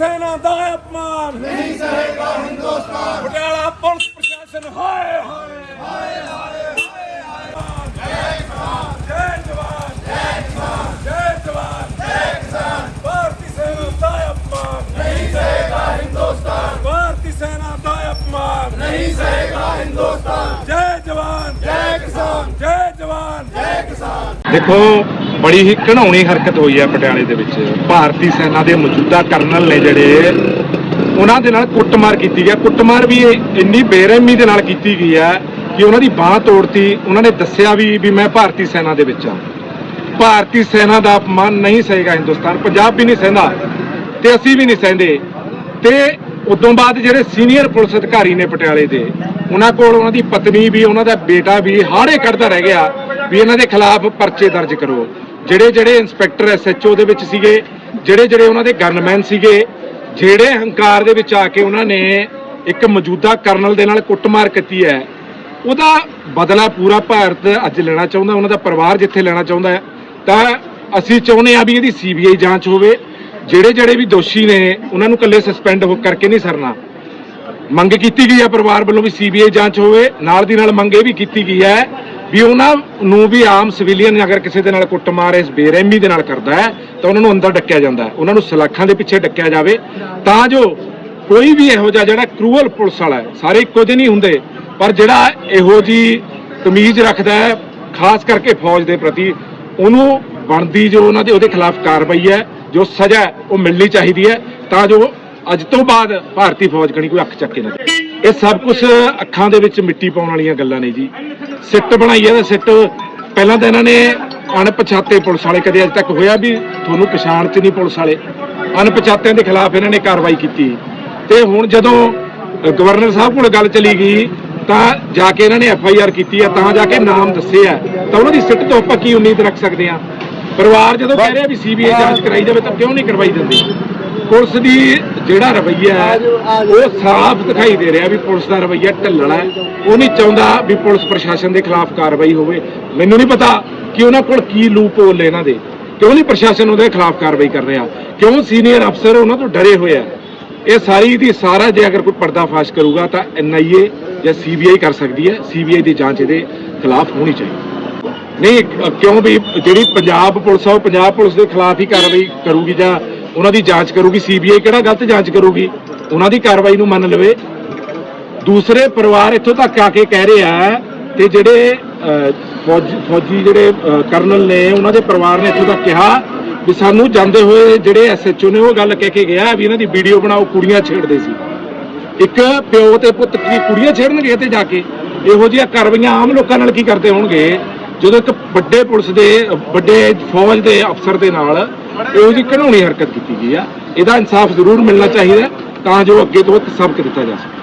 ਸੈਨਾ ਦਾ ਅਪਮਾਨ। ਨਹੀਂ ਸਹੇਗਾ ਹਿੰਦੁਸਤਾਨ। ਪਟਿਆਲਾ ਪੁਲਿਸ ਪ੍ਰਸ਼ਾਸਨ ਹਾਏ ਹਾਏ ਹਾਏ ਹਾਏ ਜੈ ਜਵਾਨ ਜੈ ਜਵਾਨ ਜੈ ਜਵਾਨ ਜੈ ਜਵਾਨ। ਜੈ ਕਿਸਾਨ ਭਾਰਤੀ ਸੈਨਾ ਦਾ ਅਪਮਾਨ। ਨਹੀਂ ਸਹੇਗਾ ਹਿੰਦੁਸਤਾਨ। ਭਾਰਤੀ ਸੈਨਾ ਦਾ ਅਪਮਾਨ। ਨਹੀਂ ਸਹੇਗਾ ਹਿੰਦੁਸਤਾਨ। ਜੈ ਜਵਾਨ ਜੈ ਕਿਸਾਨ। ਜੈ ਜਵਾਨ। ਜੈ ਕਿਸਾਨ। ਦੇਖੋ ਬੜੀ ਹੀ ਘਿਨਾਉਣੀ ਹਰਕਤ ਹੋਈ ਹੈ ਪਟਿਆਲੇ ਦੇ ਵਿੱਚ। ਭਾਰਤੀ ਸੈਨਾ ਦੇ ਮੌਜੂਦਾ ਕਰਨਲ ਨੇ ਜਿਹੜੇ, ਉਹਨਾਂ ਦੇ ਨਾਲ ਕੁੱਟਮਾਰ ਕੀਤੀ ਗਈ ਕੁੱਟਮਾਰ ਵੀ ਇੰਨੀ ਬੇਰਹਿਮੀ ਦੇ ਨਾਲ ਕੀਤੀ ਗਈ ਹੈ ਕਿ ਉਹਨਾਂ ਦੀ ਬਾਹ ਤੋੜਤੀ। ਉਹਨਾਂ ਨੇ ਦੱਸਿਆ ਵੀ ਵੀ ਮੈਂ ਭਾਰਤੀ ਸੈਨਾ ਦੇ ਵਿੱਚ ਹਾਂ। ਭਾਰਤੀ ਸੈਨਾ ਦਾ ਅਪਮਾਨ ਨਹੀਂ ਸਹੇਗਾ ਹਿੰਦੁਸਤਾਨ। ਪੰਜਾਬ ਵੀ ਨਹੀਂ ਸਹਿੰਦਾ ਤੇ ਅਸੀਂ ਵੀ ਨਹੀਂ ਸਹਿੰਦੇ। ਤੇ ਉਦੋਂ ਬਾਅਦ ਜਿਹੜੇ ਸੀਨੀਅਰ ਪੁਲਿਸ ਅਧਿਕਾਰੀ ਨੇ ਪਟਿਆਲੇ ਦੇ, ਉਹਨਾਂ ਕੋਲ ਉਹਨਾਂ ਦੀ ਪਤਨੀ ਵੀ, ਉਹਨਾਂ ਦਾ ਬੇਟਾ ਵੀ ਹਾੜੇ ਕੱਢਦਾ ਰਹਿ ਗਿਆ ਵੀ ਇਹਨਾਂ ਦੇ ਖਿਲਾਫ ਪਰਚੇ ਦਰਜ ਕਰੋ। ਜਿਹੜੇ ਜਿਹੜੇ ਇੰਸਪੈਕਟਰ ਐਸਐਚਓ ਦੇ ਵਿੱਚ ਸੀਗੇ, ਜਿਹੜੇ ਜਿਹੜੇ ਉਹਨਾਂ ਦੇ ਗਨਮੈਨ ਸੀਗੇ, ਜਿਹੜੇ ਹੰਕਾਰ ਦੇ ਵਿੱਚ ਆ ਕੇ ਉਹਨਾਂ ਨੇ ਇੱਕ ਮੌਜੂਦਾ ਕਰਨਲ ਦੇ ਨਾਲ ਕੁੱਟਮਾਰ ਕੀਤੀ ਹੈ, ਉਹਦਾ ਬਦਲਾ ਪੂਰਾ ਭਾਰਤ ਅੱਜ ਲੈਣਾ ਚਾਹੁੰਦਾ, ਉਹਨਾਂ ਦਾ ਪਰਿਵਾਰ ਜਿੱਥੇ ਲੈਣਾ ਚਾਹੁੰਦਾ ਹੈ। ਤਾਂ ਅਸੀਂ ਚਾਹੁੰਦੇ ਆ ਵੀ ਇਹਦੀ ਸੀਬੀਆਈ ਜਾਂਚ ਹੋਵੇ, ਜਿਹੜੇ ਜਿਹੜੇ ਵੀ ਦੋਸ਼ੀ ਨੇ, ਉਹਨਾਂ ਨੂੰ ਇਕੱਲੇ ਸਸਪੈਂਡ ਹੋ ਕਰਕੇ ਨਹੀਂ ਸਰਨਾ। ਮੰਗ ਕੀਤੀ ਗਈ ਹੈ ਪਰਿਵਾਰ ਵੱਲੋਂ ਵੀ ਸੀਬੀਆਈ ਜਾਂਚ ਹੋਵੇ, ਨਾਲ ਦੀ ਨਾਲ ਮੰਗ ਇਹ ਵੀ ਕੀਤੀ ਗਈ ਹੈ ਵੀ ਉਹਨਾਂ ਨੂੰ ਵੀ ਆਮ ਸਿਵਿਲੀਅਨ ਅਗਰ ਕਿਸੇ ਦੇ ਨਾਲ ਕੁੱਟਮਾਰ ਇਸ ਬੇਰਹਿਮੀ ਦੇ ਨਾਲ ਕਰਦਾ ਹੈ, ਤਾਂ ਉਹਨਾਂ ਨੂੰ ਅੰਦਰ ਡੱਕਿਆ ਜਾਂਦਾ ਹੈ। ਉਹਨਾਂ ਨੂੰ ਸਲਾਖਾਂ ਦੇ ਪਿੱਛੇ ਡੱਕਿਆ ਜਾਵੇ। ਤਾਂ ਜੋ ਕੋਈ ਵੀ ਇਹੋ ਜਿਹਾ ਜਿਹੜਾ ਕਰੂਅਲ ਪੁਲਿਸ ਵਾਲਾ ਹੈ, ਸਾਰੇ ਇੱਕੋ ਜਿਹੇ ਨਹੀਂ ਹੁੰਦੇ, ਪਰ ਜਿਹੜਾ ਇਹੋ ਜੀ ਤਮੀਜ਼ ਰੱਖਦਾ ਹੈ, ਖਾਸ ਕਰਕੇ ਫੌਜ ਦੇ ਪ੍ਰਤੀ, ਉਹਨੂੰ ਬਣਦੀ ਜੋ ਉਹਨਾਂ ਦੇ ਉਹਦੇ ਖਿਲਾਫ ਕਾਰਵਾਈ ਹੈ, ਜੋ ਸਜ਼ਾ ਉਹ ਮਿਲਣੀ ਚਾਹੀਦੀ ਹੈ, ਤਾਂ ਜੋ ਅੱਜ ਤੋਂ ਬਾਅਦ ਭਾਰਤੀ ਫੌਜ ਕਣੀ ਕੋਈ ਅੱਖ ਚੱਕੇ ਨਾ ਇਹ ਸਭ ਕੁਝ ਅੱਖਾਂ ਦੇ ਵਿੱਚ ਮਿੱਟੀ ਪਾਉਣ ਵਾਲੀਆਂ ਗੱਲਾਂ ਨੇ ਜੀ। ਸਿੱਟ ਬਣਾਈ ਹੈ ਤਾਂ ਸਿੱਟ ਪਹਿਲਾਂ ਤਾਂ ਇਹਨਾਂ ਨੇ ਅਣਪਛਾਤੇ ਪੁਲਿਸ ਵਾਲੇ, ਕਦੇ ਅਜੇ ਤੱਕ ਹੋਇਆ ਵੀ ਤੁਹਾਨੂੰ ਪਛਾਣ ਚ ਨਹੀਂ ਪੁਲਿਸ ਵਾਲੇ। ਅਣਪਛਾਤਿਆਂ ਦੇ ਖਿਲਾਫ ਇਹਨਾਂ ਨੇ ਕਾਰਵਾਈ ਕੀਤੀ। ਤੇ ਹੁਣ ਜਦੋਂ ਗਵਰਨਰ ਸਾਹਿਬ ਕੋਲ ਗੱਲ ਚਲੀ ਗਈ, ਤਾਂ ਜਾ ਕੇ ਇਹਨਾਂ ਨੇ ਐਫ ਆਈ ਆਰ ਕੀਤੀ ਹੈ, ਤਾਂ ਜਾ ਕੇ ਨਾਮ ਦੱਸੇ ਆ ਤਾਂ ਉਹਨਾਂ ਦੀ ਸਿੱਟ ਤੋਂ ਆਪਾਂ ਕੀ ਉਮੀਦ ਰੱਖ ਸਕਦੇ ਆ ਪਰਿਵਾਰ ਜਦੋਂ ਕਹਿ ਰਿਹਾ ਵੀ ਸੀਬੀਆਈ ਜਾਂਚ ਕਰਾਈ ਜਾਵੇ ਤਾਂ ਕਿਉਂ ਨਹੀਂ ਕਰਵਾਈ ਜਾਂਦੀ? ਪੁਲਿਸ ਦੀ ਜਿਹੜਾ ਰਵੱਈਆ ਹੈ ਉਹ ਸਾਫ਼ ਦਿਖਾਈ ਦੇ ਰਿਹਾ ਵੀ ਪੁਲਿਸ ਦਾ ਰਵੱਈਆ ਢੱਲਣਾ ਹੈ। ਉਹ ਨਹੀਂ ਚਾਹੁੰਦਾ ਵੀ ਪੁਲਿਸ ਪ੍ਰਸ਼ਾਸਨ ਦੇ ਖਿਲਾਫ ਕਾਰਵਾਈ ਹੋਵੇ। ਮੈਨੂੰ ਨਹੀਂ ਪਤਾ ਕਿ ਉਹਨਾਂ ਕੋਲ ਕੀ ਲੂਪ ਹੋਲ ਇਹਨਾਂ ਦੇ। ਕਿਉਂ ਨਹੀਂ ਪ੍ਰਸ਼ਾਸਨ ਉਹਦੇ ਖਿਲਾਫ ਕਾਰਵਾਈ ਕਰ ਰਿਹਾ? ਕਿਉਂ ਸੀਨੀਅਰ ਅਫਸਰ ਉਹਨਾਂ ਤੋਂ ਡਰੇ ਹੋਏ ਆ? ਇਹ ਸਾਰੀ ਦੀ ਸਾਰਾ ਜੇ ਅਗਰ ਕੋਈ ਪਰਦਾਫਾਸ਼ ਕਰੂਗਾ ਤਾਂ ਐਨਆਈਏ ਜਾਂ ਸੀਬੀਆਈ ਕਰ ਸਕਦੀ ਹੈ। ਸੀਬੀਆਈ ਦੀ ਜਾਂਚ ਇਹਦੇ ਖਿਲਾਫ ਹੋਣੀ ਚਾਹੀਦੀ ਨਹੀਂ ਕਿਉਂ ਵੀ ਜਿਹੜੀ ਪੰਜਾਬ ਪੁਲਿਸ ਆ ਉਹ ਪੰਜਾਬ ਪੁਲਿਸ ਦੇ ਖਿਲਾਫ ਹੀ ਕਾਰਵਾਈ ਕਰੂਗੀ ਜਾਂ ਉਹਨਾਂ ਦੀ ਜਾਂਚ ਕਰੂਗੀ ਸੀਬੀਆਈ ਕਿਹੜਾ ਗਲਤ ਜਾਂਚ ਕਰੂਗੀ, ਉਹਨਾਂ ਦੀ ਕਾਰਵਾਈ ਨੂੰ ਮੰਨ ਲਵੇ। ਦੂਸਰੇ ਪਰਿਵਾਰ ਇੱਥੋਂ ਤੱਕ ਆ ਕੇ ਕਹਿ ਰਿਹਾ ਆ ਤੇ ਜਿਹੜੇ ਫੌਜੀ ਫੌਜੀ ਜਿਹੜੇ ਕਰਨਲ ਨੇ, ਉਹਨਾਂ ਦੇ ਪਰਿਵਾਰ ਨੇ ਇੱਥੋਂ ਤੱਕ ਕਿਹਾ ਵੀ ਸਾਨੂੰ ਜਾਂਦੇ ਹੋਏ ਜਿਹੜੇ ਐਸਐਚਓ ਨੇ ਉਹ ਗੱਲ ਕਹਿ ਕੇ ਗਿਆ ਵੀ ਇਹਨਾਂ ਦੀ ਵੀਡੀਓ ਬਣਾਓ, ਕੁੜੀਆਂ ਛੇੜਦੇ ਸੀ। ਇੱਕ ਪਿਓ ਤੇ ਪੁੱਤ ਕੀ ਕੁੜੀਆਂ ਛੇੜਨਗੇ ਤੇ ਜਾ ਕੇ? ਇਹੋ ਜਿਹੀਆਂ ਕਾਰਵਾਈਆਂ ਆਮ ਲੋਕਾਂ ਨਾਲ ਕੀ ਕਰਦੇ ਹੋਣਗੇ? ਜਦੋਂ ਇੱਕ ਵੱਡੇ ਪੁਲਿਸ ਦੇ, ਵੱਡੇ ਫੌਜ ਦੇ ਅਫਸਰ ਦੇ ਨਾਲ ਇਹੋ ਜਿਹੀ ਘਿਨਾਉਣੀ ਹਰਕਤ ਕੀਤੀ ਗਈ ਆ। ਇਹਦਾ ਇਨਸਾਫ ਜ਼ਰੂਰ ਮਿਲਣਾ ਚਾਹੀਦਾ ਤਾਂ ਜੋ ਅੱਗੇ ਤੋਂ ਇੱਕ ਸਬਕ ਦਿੱਤਾ ਜਾ ਸਕੇ।